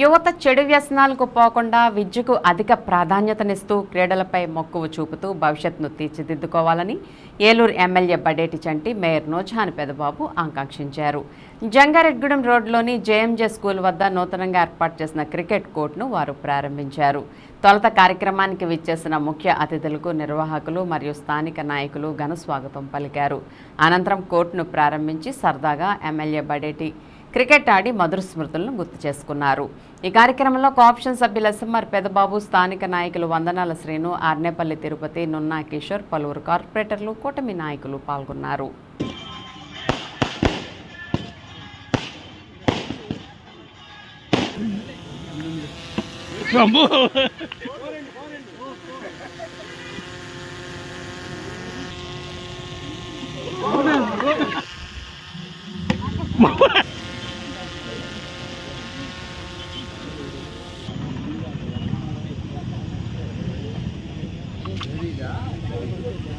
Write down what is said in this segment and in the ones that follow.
యువత చెడు వ్యసనాలకు పోకుండా విద్యకు అధిక ప్రాధాన్యతనిస్తూ క్రీడలపై మక్కువ చూపుతూ భవిష్యత్తును తీర్చిదిద్దుకోవాలని ఏలూరు ఎమ్మెల్యే బడేటి చంటి మేయర్ నోజాన్ పెదబాబు ఆకాంక్షించారు. జంగారెడ్గూడెం రోడ్లోని జేఎంజే స్కూల్ వద్ద నూతనంగా ఏర్పాటు చేసిన క్రికెట్ కోర్టును వారు ప్రారంభించారు. తొలత కార్యక్రమానికి విచ్చేసిన ముఖ్య అతిథులకు నిర్వాహకులు మరియు స్థానిక నాయకులు ఘన స్వాగతం పలికారు. అనంతరం కోర్టును ప్రారంభించి సరదాగా ఎమ్మెల్యే బడేటి క్రికెట్ ఆడి మధుర స్మృతులను గుర్తు చేసుకున్నారు. ఈ కార్యక్రమంలో కోఆప్షన్ సభ్యులు ఎస్ఎంఆర్ పెదబాబు స్థానిక నాయకులు వందనాల శ్రీను ఆర్నేపల్లి తిరుపతి నున్నా కిషోర్ పలువురు కార్పొరేటర్లు కూటమి నాయకులు పాల్గొన్నారు. Gracias.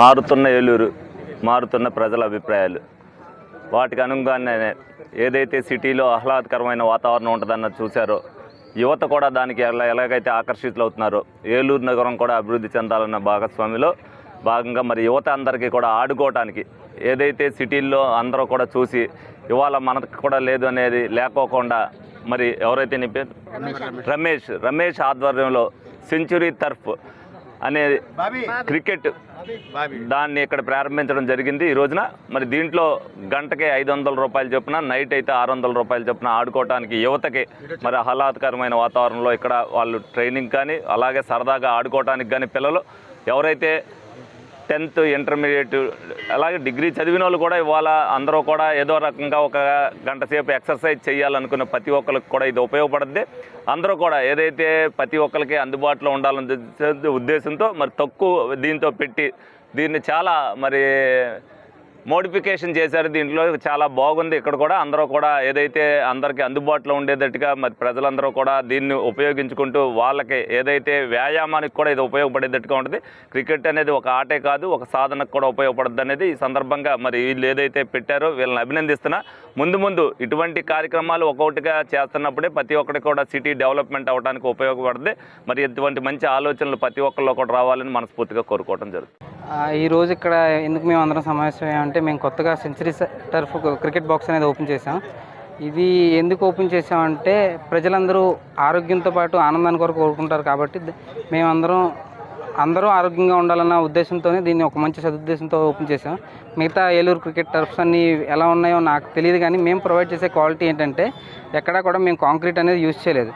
మారుతున్న ఏలూరు మారుతున్న ప్రజల అభిప్రాయాలు. వాటికి అనుగుణంగానే ఏదైతే సిటీలో ఆహ్లాదకరమైన వాతావరణం ఉంటుందన్న చూశారో యువత కూడా దానికి ఎలా ఎలాగైతే ఆకర్షితులవుతున్నారో ఏలూరు నగరం కూడా అభివృద్ధి చెందాలన్న భాగస్వామిలో భాగంగా మరి యువత అందరికీ కూడా ఆడుకోవటానికి ఏదైతే సిటీల్లో అందరూ కూడా చూసి ఇవాళ మనకు కూడా లేదు అనేది లేకోకుండా మరి ఎవరైతే నీ రమేష్ రమేష్. ఆధ్వర్యంలో సెంచురీ టర్ఫ్ అనే క్రికెట్ దాన్ని ఇక్కడ ప్రారంభించడం జరిగింది ఈ రోజున. మరి దీంట్లో గంటకి ఐదు వందల రూపాయలు చొప్పున నైట్ అయితే ఆరు వందల రూపాయలు చొప్పున ఆడుకోవడానికి యువతకి మరి ఆహ్లాదకరమైన వాతావరణంలో ఇక్కడ వాళ్ళు ట్రైనింగ్ కానీ అలాగే సరదాగా ఆడుకోవడానికి కానీ పిల్లలు ఎవరైతే టెన్త్ ఇంటర్మీడియట్ అలాగే డిగ్రీ చదివిన వాళ్ళు కూడా ఇవాళ అందరూ కూడా ఏదో రకంగా ఒక గంట సేపు ఎక్సర్సైజ్ చేయాలనుకున్న ప్రతి ఒక్కరికి కూడా ఇది ఉపయోగపడుద్ది. అందరూ కూడా ఏదైతే ప్రతి ఒక్కరికి అందుబాటులో ఉండాలనే ఉద్దేశంతో మరి తక్కువ దీంతో పెట్టి దీన్ని చాలా మరి మోడిఫికేషన్ చేశారు. దీంట్లో చాలా బాగుంది. ఇక్కడ కూడా అందరూ కూడా ఏదైతే అందరికీ అందుబాటులో ఉండేటట్టుగా మరి ప్రజలందరూ కూడా దీన్ని ఉపయోగించుకుంటూ వాళ్ళకి ఏదైతే వ్యాయామానికి కూడా ఇది ఉపయోగపడేటట్టుగా ఉంటుంది. క్రికెట్ అనేది ఒక ఆటే కాదు ఒక సాధనకు కూడా ఉపయోగపడుతుంది అనేది ఈ సందర్భంగా మరి వీళ్ళు ఏదైతే పెట్టారో వీళ్ళని అభినందిస్తున్నా. ముందు ముందు ఇటువంటి కార్యక్రమాలు ఒక్కొక్కటిగా చేస్తున్నప్పుడే ప్రతి ఒక్కటి కూడా సిటీ డెవలప్మెంట్ అవడానికి ఉపయోగపడుతుంది మరి ఇటువంటి మంచి ఆలోచనలు ప్రతి ఒక్కరిలో కూడా రావాలని మనస్ఫూర్తిగా కోరుకోవడం జరుగుతుంది. ఈరోజు ఈ రోజు ఇక్కడ ఎందుకు మేము అందరం సమావేశమయ్యామంటే మేము కొత్తగా సెంచరీ టర్ఫ్ క్రికెట్ బాక్స్ అనేది ఓపెన్ చేసాం ఇది ఎందుకు ఓపెన్ చేసామంటే ప్రజలందరూ ఆరోగ్యంతో పాటు ఆనందాన్ని కొరకు కోరుకుంటారు కాబట్టి మేమందరం అందరూ ఆరోగ్యంగా ఉండాలన్న ఉద్దేశంతోనే దీన్ని ఒక మంచి సదుద్దేశంతో ఓపెన్ చేసాం మిగతా ఏలూరు క్రికెట్ టర్ఫ్స్ అన్నీ ఎలా ఉన్నాయో నాకు తెలియదు కానీ మేము ప్రొవైడ్ చేసే క్వాలిటీ ఏంటంటే ఎక్కడా కూడా మేము కాంక్రీట్ అనేది యూజ్ చేయలేదు.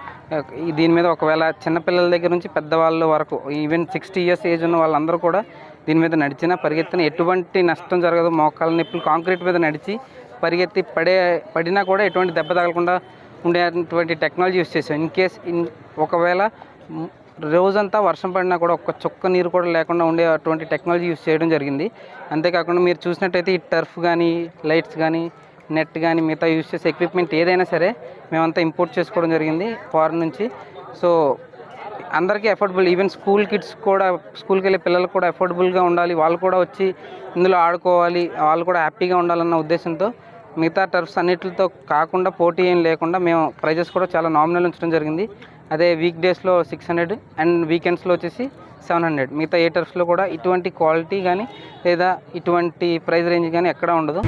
దీని మీద ఒకవేళ చిన్నపిల్లల దగ్గర నుంచి పెద్దవాళ్ళ వరకు ఈవెన్ సిక్స్టీ ఇయర్స్ ఏజ్ ఉన్న వాళ్ళందరూ కూడా దీని మీద నడిచినా పరిగెత్తిన ఎటువంటి నష్టం జరగదు. మోకాల నొప్పులు కాంక్రీట్ మీద నడిచి పరిగెత్తి పడే పడినా కూడా ఎటువంటి దెబ్బ తగలకుండా ఉండేటువంటి టెక్నాలజీ యూస్ చేసాం. ఇన్ కేస్ ఇన్ ఒకవేళ రోజంతా వర్షం పడినా కూడా ఒక్క చుక్క నీరు కూడా లేకుండా ఉండే అటువంటి టెక్నాలజీ యూస్ చేయడం జరిగింది. అంతేకాకుండా మీరు చూసినట్టయితే ఈ టర్ఫ్ కానీ లైట్స్ కానీ నెట్ కానీ మిగతా యూస్ చేసే ఎక్విప్మెంట్ ఏదైనా సరే మేమంతా ఇంపోర్ట్ చేసుకోవడం జరిగింది ఫారెన్ నుంచి. సో అందరికీ అఫోర్డబుల్ ఈవెన్ స్కూల్ కిడ్స్ కూడా స్కూల్కి వెళ్ళే పిల్లలకు కూడా అఫోర్డబుల్గా ఉండాలి. వాళ్ళు కూడా వచ్చి ఇందులో ఆడుకోవాలి. వాళ్ళు కూడా హ్యాపీగా ఉండాలన్న ఉద్దేశంతో మిగతా టర్ఫ్స్ అన్నిటితో కాకుండా పోటీ ఏం లేకుండా మేము ప్రైజెస్ కూడా చాలా నామినల్ ఉంచడం జరిగింది. అదే వీక్ డేస్లో సిక్స్ హండ్రెడ్ అండ్ వీకెండ్స్లో వచ్చేసి సెవెన్ హండ్రెడ్ మిగతా ఏ టర్ఫ్స్లో కూడా ఇటువంటి క్వాలిటీ కానీ లేదా ఇటువంటి ప్రైస్ రేంజ్ కానీ ఎక్కడా ఉండదు.